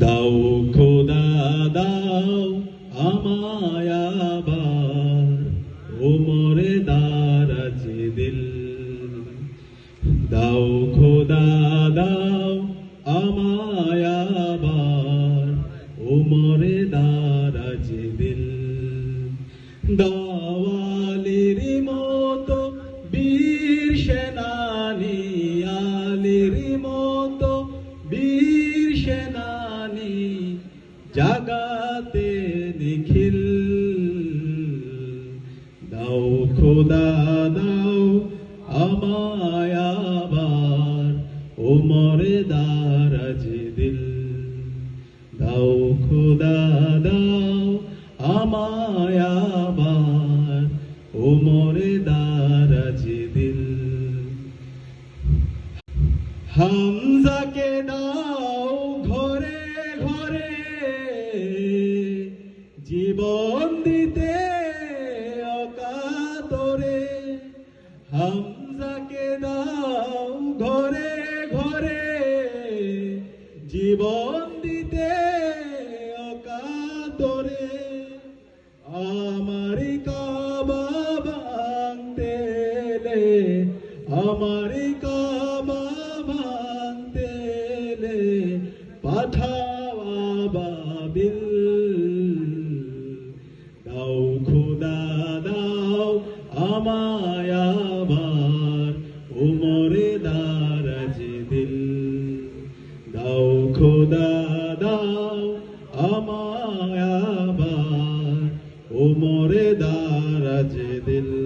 দাও খোদা, দাও আমায় আবার। ওমরে দারাজ দিল। দাও খোদা, দাও আমায় আবার। ওমরে দারাজ দিল। দাওয়ালির মতো বীর সেনানি, আলির মতো জাগাতে নিখিল। দাও খোদা, দাও আমায় আবার ওমরে দারাজ দিল দাও খোদা, দাও আমায় আবার ওমরে দারাজ দিল হামজাকে দাও চাদরে হামজাকে দাও ঘরে ঘরে। জীবন দিতে অকাতরে, আমারি কাবা ভাঙতে আমারি কাবা ভাঙতে পাঠাওয়া বিল দাও খুদা আমায়াবার উমরে দারাজ দিল। দাও খোদা দাও আমায়াবার উমরে দারাজ দিল।